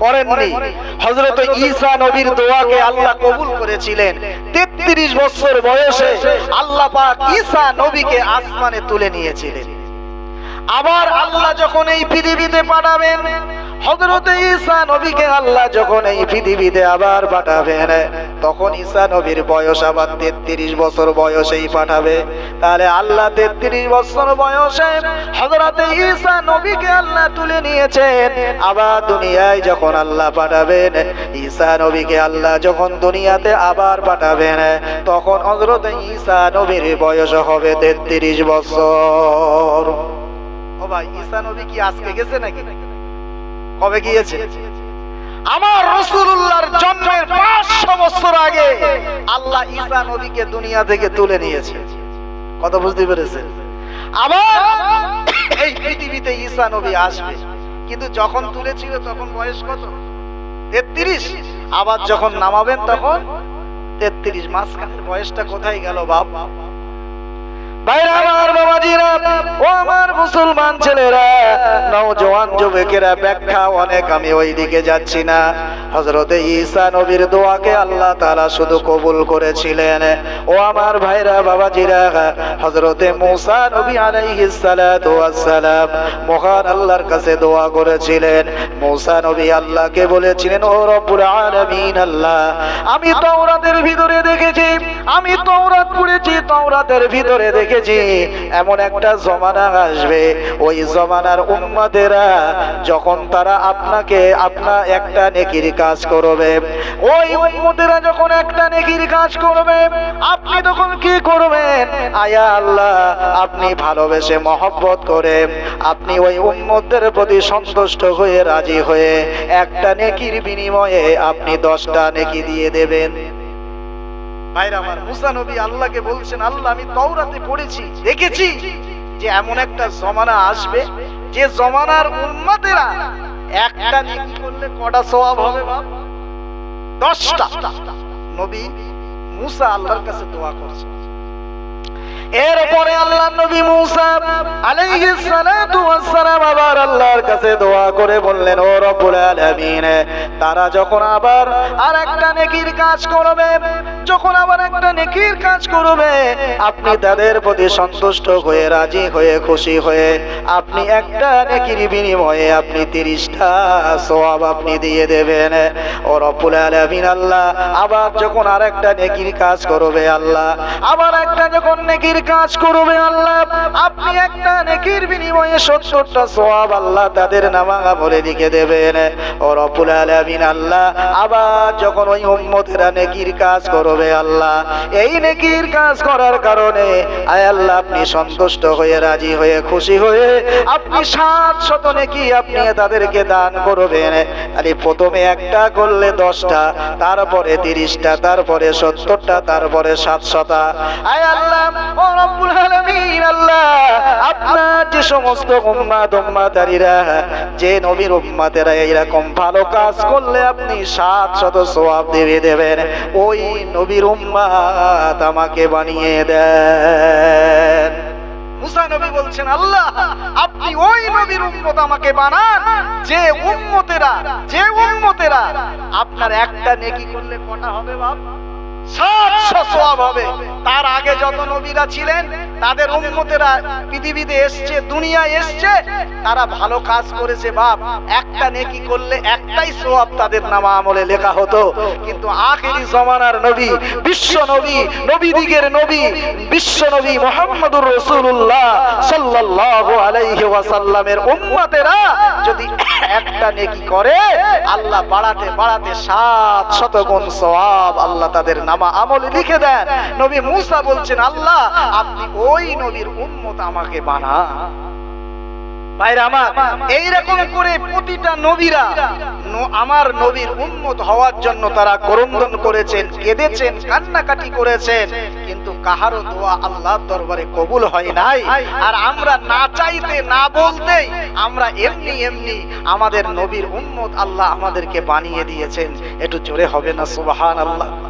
করেননি। দোয়াকে কবুল করেছিলেন। 33 বছর বয়সে নবীকে আসমানে তুলে নিয়েছিলেন। আবার আল্লাহ যখন এই পৃথিবীতে পাঠাবেন হযরত ঈসা নবীকে আল্লাহ যখন এই পৃথিবীতে আবার পাঠাবেন, তখন ঈসা নবীর বয়স আবার 33 বছর বয়সেই পাঠাবে। তাহলে আল্লাহ 33 বছর বয়সে হযরত ঈসা নবীকে আল্লাহ তুলে নিয়েছেন। আবার দুনিয়ায় যখন আল্লাহ পাঠাবেন, ঈসা নবীকে আল্লাহ যখন দুনিয়াতে আবার পাঠাবেন, তখন হযরত ঈসা নবীর বয়স হবে 33 বছর। ও ভাই, ঈসা নবী কি আজকে গেছে নাকি? কবে গিয়েছে? আমার রসুল্লাহর জন্মের পাঁচশো বছর আগে আল্লাহ ঈসা নবীকে দুনিয়া থেকে তুলে নিয়েছে। কত বুঝতে পেরেছেন? আবার এই পৃথিবীতে ঈসা নবী আসবে। কিন্তু যখন তুলেছিল তখন বয়স কত? তেত্রিশ। আবার যখন নামাবেন তখন তেত্রিশ। মাঝখানের বয়সটা কোথায় গেল বাপ? ভাইরা আমার বাবাজিরা ও আমার মুসলমান ছেলেরা নওজোয়ান যুবকেরা ব্যাখ্যা অনেক, আমি ওই দিকে যাচ্ছি না। হজরতে ঈসা নবীর দোয়াকে আল্লাহ তাআলা শুধু কবুল করেছিলেন। ও আমার ভাইরা, বাবাজিরা হজরতে মুসা নবী আলাইহিস সালাতু ওয়াস সালাম মহান আল্লাহর কাছে দোয়া করেছিলেন। মুসা নবী আল্লাহকে বলেছিলেন, ও রব্বুল আলামিন আল্লাহ, আমি তাওরাতের ভিতরে দেখেছি, আমি তাওরাত পড়েছি, তাওরাতের ভিতরে দেখেছি, এমন একটা জমানা আসবে। ওই জমানার উম্মাদেরা যখন তারা আপনাকে আপনা একটা নেকির কাজ করবে, ওই উম্মতেরা যখন একটা নেকির কাজ করবে, আপনি তখন কি করবেন? আয়া আল্লাহ, আপনি ভালোবেসে মহব্বত করে আপনি ওই উম্মতদের প্রতি সন্তুষ্ট হয়ে রাজি হয়ে একটা নেকির বিনিময়ে আপনি দশটা নেকি দিয়ে দেবেন। ভাইরা আল্লাহকে বলছেন, আল্লাহ আমি তওরাতে পড়েছি, দেখেছি যে এমন একটা জমানা আসবে যে জমানার উন্মাদেরা একটা নেকি করলে কটা সওয়াব হবে বাপ? দশটা। নবী মুসা আল্লাহর কাছে দোয়া করছে এরপরে আল্লাহ নবী মুসা আবার আল্লাহর কাছে দোয়া করে বললেন, ও রব্বুল আলামিন, তারা যখন আবার নেকির কাজ করবে, যখন আবার একটা নেকির কাজ করবে, আপনি তাদের প্রতি সন্তুষ্ট হয়ে, রাজি হয়ে, খুশি হয়ে, আপনি একটা নেকির বিনিময়ে আপনি তিরিশটা সওয়াব আপনি দিয়ে দেবেন। ও রব্বুল আলামিন, আল্লাহ আবার যখন আর একটা নেকির কাজ করবে, আল্লাহ আবার একটা যখন নেকির কাজ করবে আল্লাহ। আপনি একটা নেকির বিনিময়ে সত্তরটা সোয়াব আল্লাহ তাদের নামা বলে লিখে দেবেন। ও রব্বুল আলামিন আল্লাহ, আবার যখন ওই উম্মতেরা নেকির কাজ করবে আল্লাহ, এই নেকির কাজ করার কারণে, আয় আল্লাহ, আপনি সন্তুষ্ট হয়ে, রাজি হয়ে, খুশি হয়ে, আপনি সাত শত নেকি আপনি তাদেরকে দান করবেন। আরে প্রথমে একটা করলে দশটা, তারপরে তিরিশটা, তারপরে সত্তরটা, তারপরে সাতশতা। আয় আল্লাহ, ও আপনি ওই নবীর উম্মাত আমাকে বানিয়ে দেন। নবী বলছেন, আল্লাহ, আপনি ওই নবীর উম্মত আমাকে বানান, যে উম্মতেরা যে উম্মতেরা, আপনার একটা নেকি করলে কটা হবে বাপ? সাতশো সোয়াব হবে। তার আগে যত নবীরা ছিলেন, তাদের উম্মতেরা পৃথিবীতে এসছে, দুনিয়ায় এসছে, তারা ভালো কাজ করেছে বাপ। একটা নেকি করলে একটাই সোয়াব তাদের নামা আমলে লেখা হতো। কিন্তু আখেরি জমানার নবী, বিশ্ব নবী নবী দিগের নবী, বিশ্ব নবী মোহাম্মদুর রসুল্লাহ সাল্লাল্লাহু আলাইহি ওয়াসাল্লামের উম্মতেরা যদি একটা নেকি করে, আল্লাহ বাড়াতে বাড়াতে সাত শত গুণ সওয়াব আল্লাহ তাদের নামা আমলে লিখে দেন। নবী মুসা বলছেন, আল্লাহ, আপনি ওই নবীর আমাকে উন্মত দোয়া আল্লাহর দরবারে কবুল হয় নাই। আর আমরা না চাইতে, না বলতেই আমরা এমনি এমনি আমাদের নবীর উন্মত আল্লাহ আমাদেরকে বানিয়ে দিয়েছেন। একটু জোরে হবে না সুবহান আল্লাহ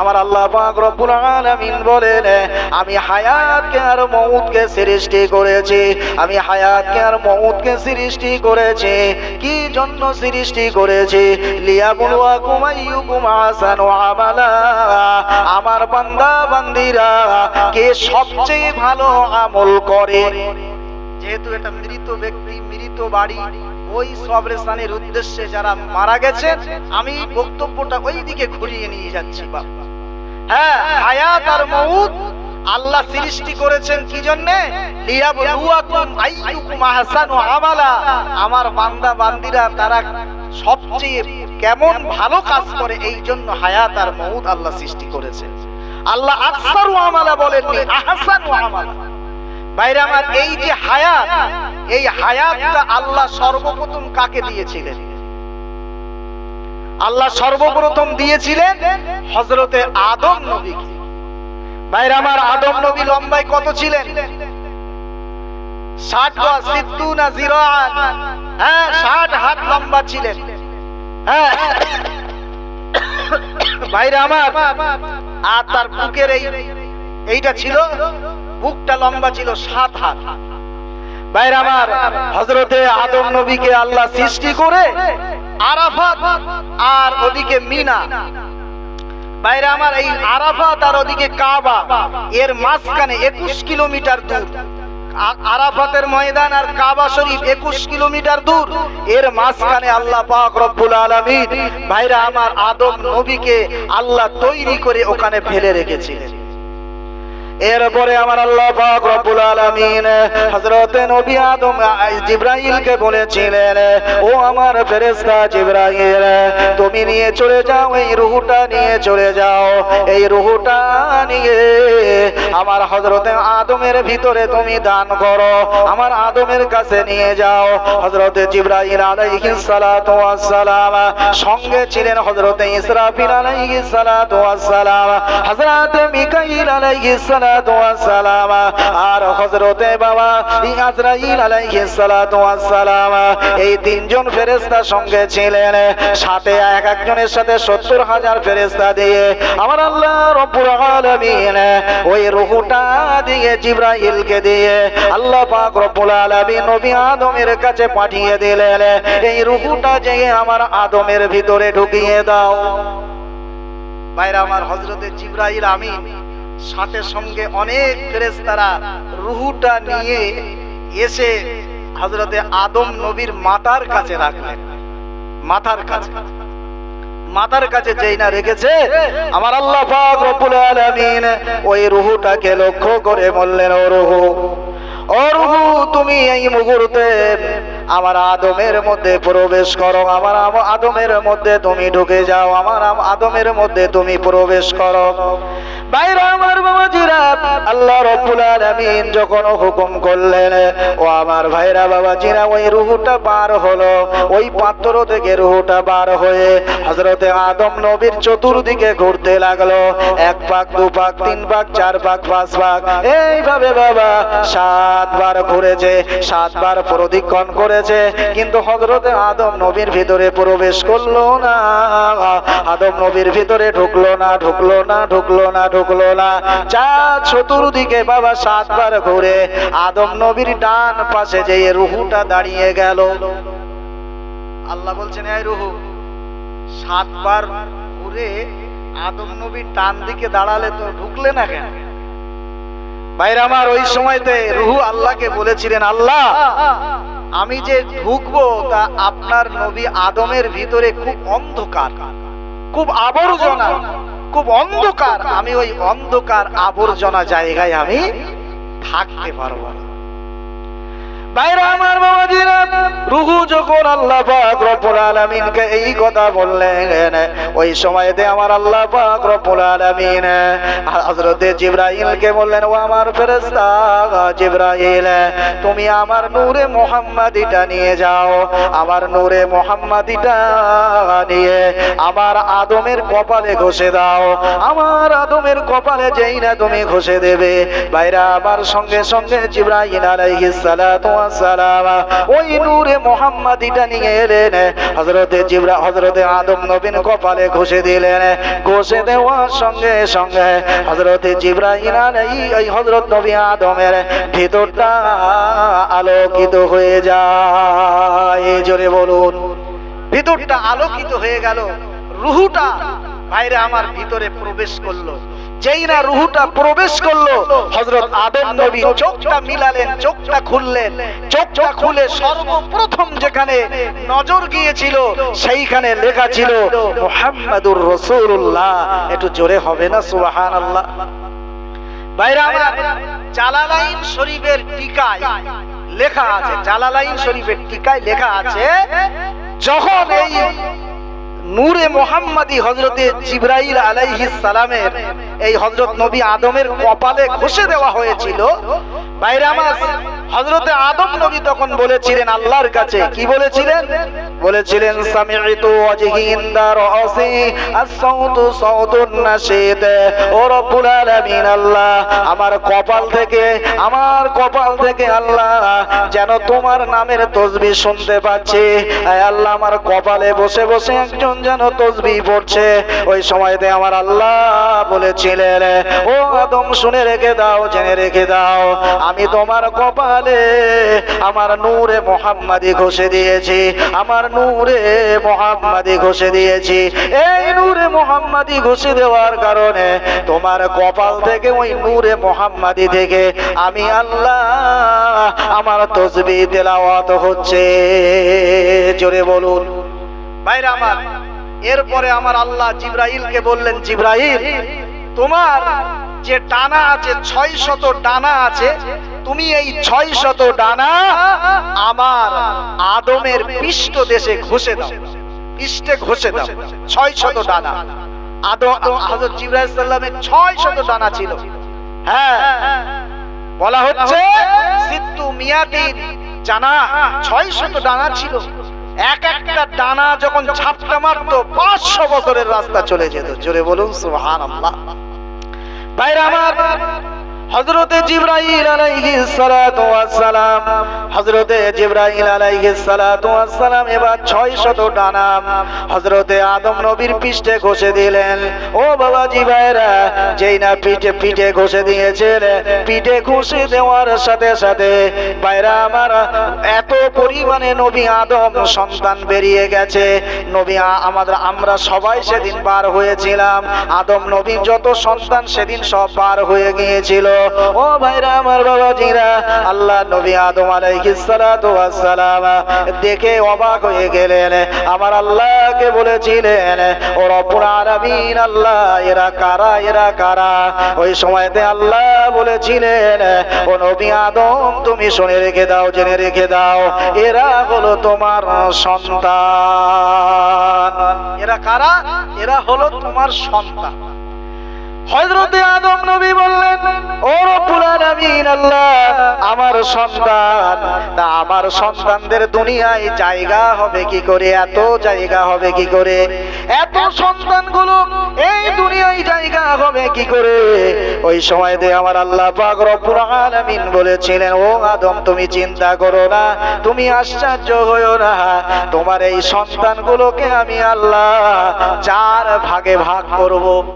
আমার আল্লাহ বলেন, আমি হায়াতকে আর মউতকে সৃষ্টি করেছি, আমি হায়াতকে আর মউতকে সৃষ্টি করেছি, কি জন্য সৃষ্টি করেছি? লিয়াবলুয়াকুম আইয়ুকুম আহসানু আমালা। আমার বান্দা, বান্দিরা, কে সবচেয়ে ভালো আমল করে? যেহেতু এটা মৃত ব্যক্তি, মৃত বাড়ি, ওই সবরেস্তানের উদ্দেশ্যে যারা মারা গেছে আমি বক্তব্যটা ওই দিকে ঘুরিয়ে নিয়ে যাচ্ছি বাবা হ্যাঁ হায়াত আর মউত আল্লাহ সৃষ্টি করেছেন কি জন্য? আমার বান্দা, বান্দিরা, তারা সবচেয়ে কেমন ভালো কাজ করে এই জন্য হায়াত আর মউত আল্লাহ সৃষ্টি করেছেন। আল্লাহ আকসারু আমালা বলেননি আহসানু আমালা। বাইরে আমার এই যে হায়াত, এই হায়াতটা আল্লাহ সর্বপ্রথম কাকে দিয়েছিলেন? আল্লাহ সর্বপ্রথম দিয়েছিলেন হজরতে আদম নবীকে। বাইরে আমার আদম নবী লম্বায় কত ছিলেন? ষাট সিদ্দুনা জিরাআন হ্যাঁ ষাট হাত লম্বা ছিলেন। হ্যাঁ। বাইরে আমার আর তার বুকের এই এইটা ছিল, বুকটা লম্বা ছিল সাত হাত। আমার হজরতে আদম নবীকে আল্লাহ সৃষ্টি করে আরাফাত আর ওদিকে মিনা। বাইরে আমার এই আরাফাত আর ওদিকে কাবা, এর মাঝখানে একুশ কিলোমিটার দূর। আরাফাতের ময়দান আর কাবা শরীফ একুশ কিলোমিটার দূর। এর মাঝখানে আল্লাহ পাক রব্বুল আলামিন ভাইরা আমার আদম নবীকে আল্লাহ তৈরি করে ওখানে ফেলে রেখেছিলেন। এরপরে আমার আল্লাহ পাক রব্বুল আলামিন হযরত নবী আদম জিব্রাইলকে বলেছিলেন, ও আমার ফেরেশতা জিব্রাইল, তুমি নিয়ে চলে যাও, এই রূহটা নিয়ে চলে যাও, এই রূহটা নিয়ে আমার হযরত আদমের ভিতরে তুমি দান করো, আমার আদমের কাছে নিয়ে যাও। হযরত জিব্রাইল আলাইহিস সালাতু ওয়াস সালাম সঙ্গে ছিলেন হযরত ইসরাফিল আলাইহিস সালাতু ওয়াস সালাম হযরত মিকাইল আলাইহিস সঙ্গে ছিলেন। সাথে এক একজনের সাথে সত্তর হাজার ফেরেশতা দিয়ে দিয়ে আল্লাহ আদমের কাছে পাঠিয়ে দিলেন। এই রূহটা যে আমার আদমের ভিতরে ঢুকিয়ে দাও। বাইরে আমার হজরতে জিব্রাইল আমিন সাথে সঙ্গে অনেক ফেরেশতারা রুহুটা নিয়ে এসে হজরতে আদম নবীর মাতার কাছে রাখলেন। মাথার কাছে। মাথার কাছে যেই না রেখেছে, আমার আল্লাহ পাক রব্বুল আলামিন ওই রুহুটাকে লক্ষ্য করে বললেন, ও রুহু ও রুহু, তুমি এই মুহূর্তে আমার আদমের মধ্যে প্রবেশ করো, আমার আম- আদমের মধ্যে তুমি ঢুকে যাও, আমার আম- আদমের মধ্যে তুমি প্রবেশ করো। বাইরে আমার বাবা বাবাজিরা, আল্লাহ রব্বুল আলামিন যখন হুকুম করলেন, ও আমার ভাইরা বাবা বাবাজিরা, ওই রুহুটা পার হলো, ওই পাত্র থেকে রুহুটা বার হয়ে হজরতে আদম নবীর চতুর্দিকে ঘুরতে লাগল, এক পাক দু পাক তিন পাক চার পাক পাঁচ পাক এইভাবে বাবা সাতবার ঘুরেছে, সাতবার প্রদীক্ষণ করেছে কিন্তু হজরতে আদম নবীর ভিতরে প্রবেশ করল না। আদম নবীর ভিতরে ঢুকলো না ঢুকলো না ঢুকলো না ঢুকলো না। চা চতুর্দিকে বাবা সাতবার ঘুরে, আদম নবীর ডান পাশে যে রুহুটা দাঁড়িয়ে গেল। আল্লাহ বলছেন, এই রুহু, সাতবার ঘুরে আদম নবীর ডান দিকে দাঁড়ালে তো ঢুকলে না কেন? ভাইরা আমার, ওই সময়তে রুহু আল্লাহকে বলেছিলেন, আল্লাহ আমি যে ঢুকবো তা আপনার নবী আদমের ভিতরে খুব অন্ধকার, খুব আবর্জনা, খুব অন্ধকার। আমি ওই অন্ধকার আবর্জনা জায়গায় আমি থাকতে পারব না। বাইরে আমার বাবাজিরা রুহু যখন আল্লাহ পাক রব্বুল আলামিনকে এই কথা বললেন, ওই সময়তে আমার আল্লাহ পাক রব্বুল আলামিন হযরত জিবরাইলকে বললেন, ও আমার ফেরেশতা জিবরাইল, তুমি আমার নূরে মুহাম্মাদিটা নিয়ে যাও, আমার নূরে মুহাম্মাদিটা নিয়ে আমার আদমের কপালে ঘষে দাও, আমার আদমের কপালে যেই না তুমি ঘষে দেবে। বাইরা আমার সঙ্গে সঙ্গে জিব্রাইল আলাইহিস সালাতু ওয়াস সালাম, ওই নূরে মুহাম্মাদিটা নিয়ে এলেন। হযরতে জিবরা হযরতে আদম নবীন কপালে ঘষে দিলেন। ঘষে দেওয়ার সঙ্গে সঙ্গে জিব্রাইল আলাই এই হযরত নবী আদমের ভিতরটা আলোকিত হয়ে যায়। জোরে বলুন। ভিতরটা আলোকিত হয়ে গেল। রুহুটা বাইরে আমার ভিতরে প্রবেশ করল। যেই না রুহুটা প্রবেশ করল, হযরত আদম নবী চোখটা মিলালেন, চোখটা খুললেন। চোখটা খুলে সর্বপ্রথম যেখানে নজর গিয়েছিল, সেইখানে লেখা ছিল, মুহাম্মাদুর রাসূলুল্লাহ। একটু জোরে হবে না, সুবহানাল্লাহ? বাইরে আমার জালালাইন শরীফের টিকায় লেখা আছে, জালালাইন শরীফের টিকায় লেখা আছে, যখন এই নূরে মোহাম্মদি হজরতে জিব্রাইল আলাইহিস সালামের এই হজরত নবী আদমের কপালে ঘষে দেওয়া হয়েছিল। বাইরে আমার হজরতে আদম নবী তখন বলেছিলেন, আল্লাহর কাছে কি বলেছিলেন? বলেছিলেন ও আল্লাহ, আমার কপাল থেকে, আমার কপাল থেকে আল্লাহ, যেন তোমার নামের তসবিহ শুনতে পাচ্ছি। আল্লাহ, আমার কপালে বসে বসে একজন যেন তসবিহ পড়ছে। ওই সময়তে আমার আল্লাহ বলেছিলেন, ও আদম, শুনে রেখে দাও, জেনে রেখে দাও, আমি তোমার কপালে আমার নূরে মোহাম্মদি ঘষে দিয়েছি, আমার নূরে মোহাম্মদি ঘষে দিয়েছি। এই নূরে মোহাম্মদি ঘষে দেওয়ার কারণে তোমার কপাল থেকে, ওই নূরে মোহাম্মদি থেকে আমি আল্লাহ, আমার তসবি তেলাওয়াত হচ্ছে। জোরে বলুন। ভাইরা আমার, এরপরে আমার আল্লাহ জিব্রাইলকে বললেন, জিব্রাইল, তোমার যে ডানা আছে ছয় শত ডানা আছে তুমি এই ছয় শত ডানা আমার আদমের পৃষ্ঠ দেশে ঘষে দাও। পৃষ্ঠে ঘষে দাও। ছয় শত ডানা। আদম, হযরত জিব্রাইল সাল্লামের ছয় শত ডানা ছিল। হ্যাঁ। বলা হচ্ছে সিত্তু মিয়াতিন জানা ছয় শত ডানা ছিল। এক একটা ডানা যখন ঝাপটা মারতো, পাঁচশো বছরের রাস্তা চলে যেত। জোরে বলুন সুহান আল্লাহ ভাইরা আমার হযরতে জিবরাইল সালাম হযরতে জিবরাইল আলাইহিস সালাতু ওয়াস সালাম এবার 600 ডানা হযরতে আদম নবীর পিঠে ঘষে দিলেন। ও বাবাজি ভাইরা যেই না পিঠে পিঠে ঘষে দিয়েছেন পিঠে ঘষে দেওয়ার সাথে সাথে ভাইরা আমার এত পরিমাণে নবী আদম সন্তান বেরিয়ে গেছে। নবী আমাদের, আমরা সবাই সেদিন পার হয়েছিলাম। আদম নবীর যত সন্তান সেদিন সব পার হয়ে গিয়েছিল। ও ভাইরা আমার বাবাজিরা, আল্লাহ নবী আদম আলাইহিস সালাতু ওয়াস সালাম দেখে অবাক হয়ে গেলেন। আমার আল্লাহকে বলেছিলেন, ও রব্বুল আলামিন, আল্লাহ, এরা কারা এরা কারা? ওই সময়তে আল্লাহ বলেছিলেন, ও নবী আদম, তুমি শুনে রেখে দাও, জেনে রেখে দাও, এরা হলো তোমার সন্তান। এরা কারা? এরা হলো তোমার সন্তান। হযরতে আদম নবী বললেন, ও রব্বুল আলামিন, আল্লাহ, আমার সন্তান। তা আমার সন্তানদের দুনিয়ায় জায়গা হবে কি করে? এত জায়গা হবে কি করে? এত সন্তানগুলো এই দুনিয়ায় জায়গা হবে কি করে? ওই সময়তে আমার আল্লাহ পাক রব্বুল আলামিন বলেছিলেন, ও আদম, তুমি চিন্তা করো না, তুমি আশ্চর্য হইও না। তোমার এই সন্তানগুলোকে আমি আল্লাহ চার ভাগে ভাগ করব।